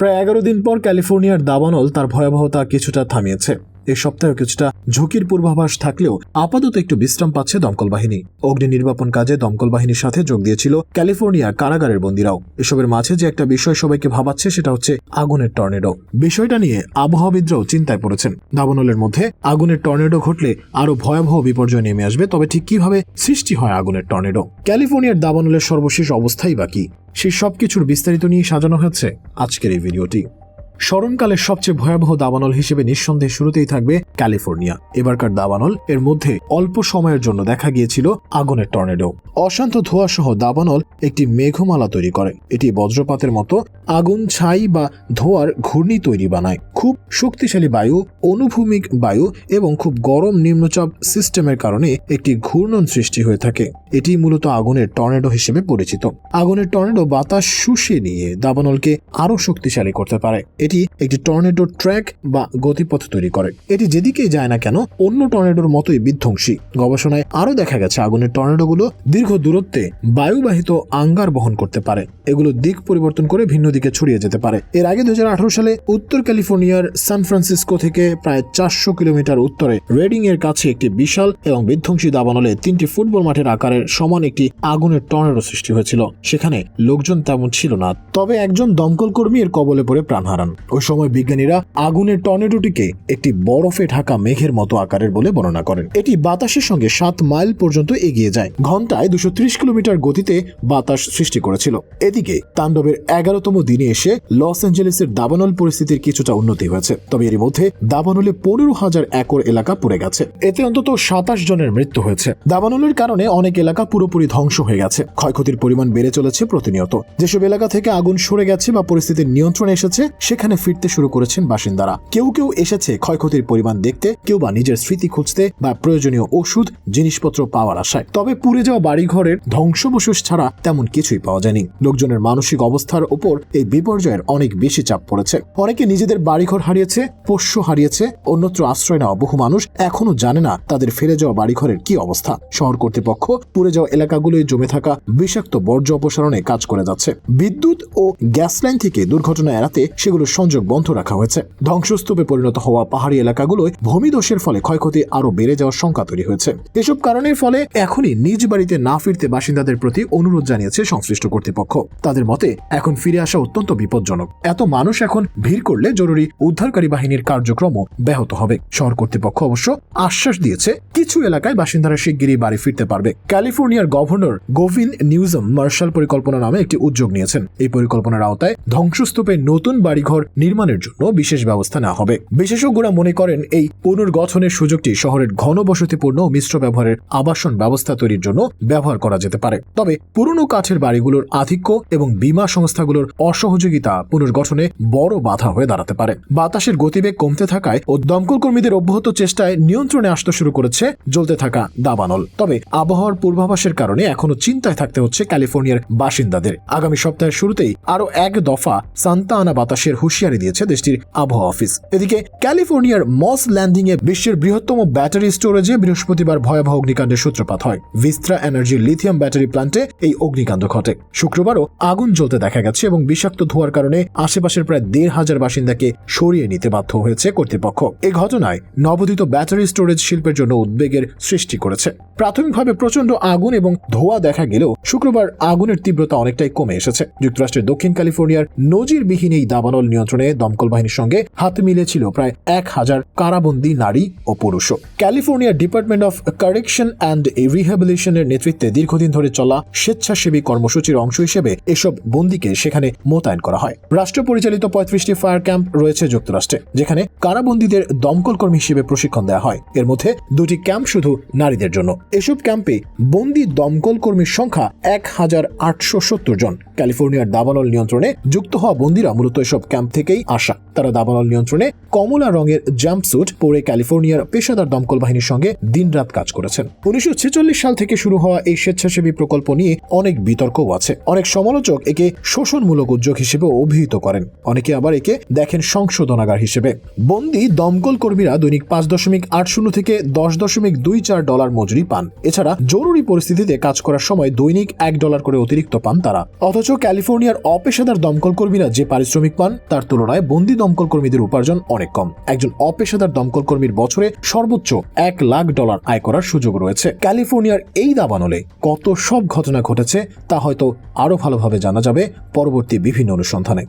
প্রায় এগারো দিন পর ক্যালিফোর্নিয়ার দাবানল তার ভয়াবহতা কিছুটা থামিয়েছে। এই সপ্তাহে কিছুটা ঝুঁকির পূর্বাভাস থাকলেও আপাতত একটু বিশ্রাম পাচ্ছে দমকল বাহিনী। অগ্নি নির্বাপন কাজে দমকল বাহিনীর সাথে যোগ দিয়েছিল ক্যালিফোর্নিয়া কারাগারের বন্দীরাও। এসবের মাঝে যে একটা বিষয় সবাইকে ভাবাচ্ছে সেটা হচ্ছে আগুনের টর্নেডো। বিষয়টা নিয়ে আবহাওয়াবিদরাও চিন্তায় পড়েছেন। দাবানলের মধ্যে আগুনের টর্নেডো ঘটলে আরও ভয়াবহ বিপর্যয় নেমে আসবে, তবে ঠিক কীভাবে সৃষ্টি হয় আগুনের টর্নেডো? ক্যালিফোর্নিয়ার দাবানলের সর্বশেষ অবস্থাই বাকি সেই সবকিছুর বিস্তারিত নিয়ে সাজানো হয়েছে আজকের এই ভিডিওটি। স্মরণকালের সবচেয়ে ভয়াবহ দাবানল হিসেবে নিঃসন্দেহে শুরুতেই থাকবে ক্যালিফোর্নিয়া। এবারকার দাবানল এর মধ্যে অল্প সময়ের জন্য দেখা গিয়েছিল আগুনের টর্নেডো। অশান্ত ধোঁয়া সহ দাবানল একটি মেঘমালা তৈরি করে। এটি বজ্রপাতের মতো আগুন, ছাই বা ধোঁয়ার ঘূর্ণি তৈরি বানায়। খুব শক্তিশালী বায়ু, অনুভূমিক বায়ু এবং খুব গরম নিম্নচাপ সিস্টেমের কারণে একটি ঘূর্ণন সৃষ্টি হয়ে থাকে। এটি মূলত আগুনের টর্নেডো হিসেবে পরিচিত। আগুনের টর্নেডো বাতাস শুষে নিয়ে দাবানলকে আরও শক্তিশালী করতে পারে। এটি একটি টর্নেডো ট্র্যাক বা গতিপথ তৈরি করে। এটি যেদিকেই যায় না কেন, অন্য টর্নেডোর মতোই বিধ্বংসী। গবেষণায় আরও দেখা গেছে, আগুনের টর্নেডোগুলো দীর্ঘ দূরত্বে বায়ুবাহিত আঙ্গার বহন করতে পারে। এগুলো দিক পরিবর্তন করে ভিন্ন দিকে ছড়িয়ে যেতে পারে। এর আগে দু হাজার আঠারো সালে উত্তর ক্যালিফোর্নিয়ার সান ফ্রান্সিসকো থেকে প্রায় চারশো কিলোমিটার উত্তরে রেডিং এর কাছে একটি বিশাল এবং বিধ্বংসী দাবানলে তিনটি ফুটবল মাঠের আকারের সমান একটি আগুনের টর্নেডো সৃষ্টি হয়েছিল। সেখানে লোকজন তেমন ছিল না, তবে একজন দমকল কর্মী এর কবলে পড়ে প্রাণ হারান। ওই সময় বিজ্ঞানীরা আগুনের টর্নেডোটিকে একটি বরফে ঢাকা মেঘের মতো আকারের বলে বর্ণনা করেন। এটি বাতাসের সঙ্গে সাত মাইল পর্যন্ত এগিয়ে যায়। ঘন্টায় দুশো কিলোমিটার গতিতে বাতাস সৃষ্টি করেছিল। এদিকে তাণ্ডবের এগারোতম দিনে এসে লস অ্যাঞ্জেলেসের দাবানল পরিস্থিতির কিছুটা উন্নতি হয়েছে। তবে এর মধ্যে দাবানলে পনেরো হাজার একর এলাকা পড়ে গেছে। এতে অন্তত সাতাশ জনের মৃত্যু হয়েছে। দাবানলের কারণে অনেক এলাকা পুরোপুরি ধ্বংস হয়ে গেছে। ক্ষয়ক্ষতির পরিমাণ বেড়ে চলেছে প্রতিনিয়ত। যেসব এলাকা থেকে আগুন সরে গেছে বা পরিস্থিতির নিয়ন্ত্রণে এসেছে, সেখানে ফিরতে শুরু করেছেন বাসিন্দারা। কেউ কেউ এসেছে ক্ষয়ক্ষতির পরিমাণ দেখতে, কেউ বা নিজের স্মৃতি খুঁজতে বা প্রয়োজনীয় ওষুধ, জিনিসপত্র পাওয়ার আশায়। তবে পুড়ে যাওয়া বাড়িঘরের ধ্বংসবশেষ ছাড়া তেমন কিছুই পাওয়া যায়নি। লোকজনের মানসিক অবস্থার উপর এই বিপর্যয়ের অনেক বেশি চাপ পড়েছে। অনেকে নিজেদের বাড়িঘর হারিয়েছে, পোষ্য হারিয়েছে, অন্যত্র আশ্রয় নেওয়া বহু মানুষ এখনও জানে না তাদের ফেলে যাওয়া বাড়িঘরের কি অবস্থা। শহর কর্তৃপক্ষ পুড়ে যাওয়া এলাকাগুলোয় জমে থাকা বিষাক্ত বর্জ্য অপসারণে কাজ করে যাচ্ছে। বিদ্যুৎ ও গ্যাস লাইন থেকে দুর্ঘটনা এড়াতে সেগুলোর সংযোগ বন্ধ রাখা হয়েছে। ধ্বংসস্তূপে পরিণত হওয়া পাহাড়ি এলাকাগুলোয় ভূমিদোষের ফলে ক্ষয়ক্ষতি আরও বেড়ে যাওয়ার শঙ্কা তৈরি হয়েছে। এসব কারণের ফলে এখনই নিজ বাড়িতে না ফিরতে বাসিন্দাদের প্রতি অনুরোধ জানিয়েছে সংশ্লিষ্ট কর্তৃপক্ষ। তাদের মতে, এখন ফিরে আসা অত্যন্ত বিপজ্জনক। এত মানুষ এখন ভিড় করলে জরুরি উদ্ধারকারী বাহিনীর কার্যক্রমও ব্যাহত হবে। শহর কর্তৃপক্ষ অবশ্য আশ্বাস দিয়েছে, কিছু এলাকায় বাসিন্দারা শিগগিরই বাড়ি ফিরতে পারবে। ক্যালিফোর্নিয়ার গভর্নর গোভিন নিউজম মার্শাল পরিকল্পনা নামে একটি উদ্যোগ নিয়েছেন। এই পরিকল্পনার আওতায় ধ্বংসস্তূপে নতুন বাড়িঘর নির্মাণের জন্য বিশেষ ব্যবস্থা নেওয়া হবে। বিশেষজ্ঞরা মনে করেন এই পুনর্গঠনের সুযোগটি শহরের ঘনবসতিপূর্ণ ও মিশ্র ব্যবহারের আবাসন ব্যবস্থা তৈরির জন্য ব্যবহার করা যেতে পারে। তবে পুরনো কাঠের বাড়িগুলোর আধিক্য এবং বীমা সংস্থাগুলোর অসহযোগিতা পুনর্গঠনে বড় বাধা হয়ে দাঁড়াতে পারে। বাতাসের গতিবেগ কমতে থাকায় ও দমকল কর্মীদের অব্যাহত চেষ্টায় নিয়ন্ত্রণে আসতে শুরু করেছে জ্বলতে থাকা দাবানল। তবে আবহাওয়ার পূর্বাভাসের কারণে এখনও চিন্তায় থাকতে হচ্ছে ক্যালিফোর্নিয়ার বাসিন্দাদের। আগামী সপ্তাহের শুরুতেই আরও এক দফা সান্তা আনা বাতাসের হুঁশিয়ারি দিয়েছে দেশটির আবহাওয়া অফিস। এদিকে ক্যালিফোর্নিয়ার মস ল্যান্ডিং এ বিশ্বের বৃহত্তম ব্যাটারি স্টোরেজে বৃহস্পতিবার ভয়াবহ অগ্নিকাণ্ডের সূত্রপাত হয়। ভিস্ত্রা এনার্জির লিথিয়াম ব্যাটারি প্লান্টে এই অগ্নিকাণ্ড ঘটে। শুক্রবারও আগুন জ্বলতে দেখা গেছে এবং বিষাক্ত ধোঁয়ার কারণে আশেপাশের প্রায় দেড় হাজার বাসিন্দাকে সরিয়ে নিতে বাধ্য হয়েছে কর্তৃপক্ষ। এই ঘটনায় নবোদিত ব্যাটারি স্টোরেজ শিল্পের জন্য উদ্বেগের সৃষ্টি করেছে। প্রাথমিকভাবে প্রচণ্ড আগুন এবং ধোঁয়া দেখা গেলেও শুক্রবার আগুনের তীব্রতা অনেকটাই কমে এসেছে। যুক্তরাষ্ট্রের দক্ষিণ ক্যালিফোর্নিয়ার নজিরবিহীন এই দাবানল নিয়ন্ত্রণে দমকল বাহিনীর সঙ্গে হাত মিলেছিল প্রায় এক হাজার কারাবন্দী নারী ও পুরুষও। ক্যালিফোর্নিয়ার ডিপার্টমেন্ট অফ কারেকশন অ্যান্ড রিহ্যাবিলিশনের নেতৃত্বে দীর্ঘদিন ধরে চলা স্বেচ্ছাসেবী কর্মসূচির অংশ হিসেবে এসব বন্দীকে সেখানে মোতায়েন করা হয়। রাষ্ট্র পরিচালিত পঁয়ত্রিশটি ফায়ার ক্যাম্প রয়েছে যুক্তরাষ্ট্রে, যেখানে কারাবন্দীদের দমকল কর্মী হিসেবে প্রশিক্ষণ দেওয়া হয়। এর মধ্যে দুটি ক্যাম্প শুধু নারীদের জন্য। এসব ক্যাম্পে বন্দি দমকল কর্মীর সংখ্যা এক হাজার আটশো সত্তর জন। ক্যালিফোর্নিয়ার দাবানল নিয়ন্ত্রণে যুক্ত হওয়া বন্দীরা মূলত এসব ক্যাম্প থেকেই আসা। তারা দাবানল নিয়ন্ত্রণে কমলা রঙের জাম্পস্যুট পরে ক্যালিফোর্নিয়ার পেশাদার দমকল বাহিনীর সঙ্গে দিনরাত কাজ করেছেন। উনিশশো সাল থেকে শুরু হওয়া এই স্বেচ্ছাসেবী প্রকল্প নিয়ে অনেক বিতর্কও আছে। অনেক সমালোচক একে শোষণমূলক উদ্যোগ হিসেবে অভিহিত করেন। অনেকে আবার একে দেখেন সংশোধনাগার হিসেবে। বন্দি দমকল কর্মীরা দৈনিক পাঁচ দশমিক আট শূন্য থেকে দশ দশমিক দুই চার ডলার মজুরি পান। এছাড়া জরুরি পরিস্থিতিতে কাজ করার সময় দৈনিক এক ডলার করে অতিরিক্ত পান তারা। অথচ ক্যালিফোর্নিয়ার অপেশাদার দমকল কর্মীরা যে পারিশ্রমিক পান, তার তার তুলনায় বন্দি দমকল কর্মীদের উপার্জন অনেক কম। একজন অপেশাদার দমকল কর্মীর বছরে সর্বোচ্চ এক লাখ ডলার আয় করার সুযোগ রয়েছে। ক্যালিফোর্নিয়ার এই দাবানলে কত সব ঘটনা ঘটেছে তা হয়তো আরও ভালোভাবে জানা যাবে পরবর্তী বিভিন্ন অনুসন্ধানে।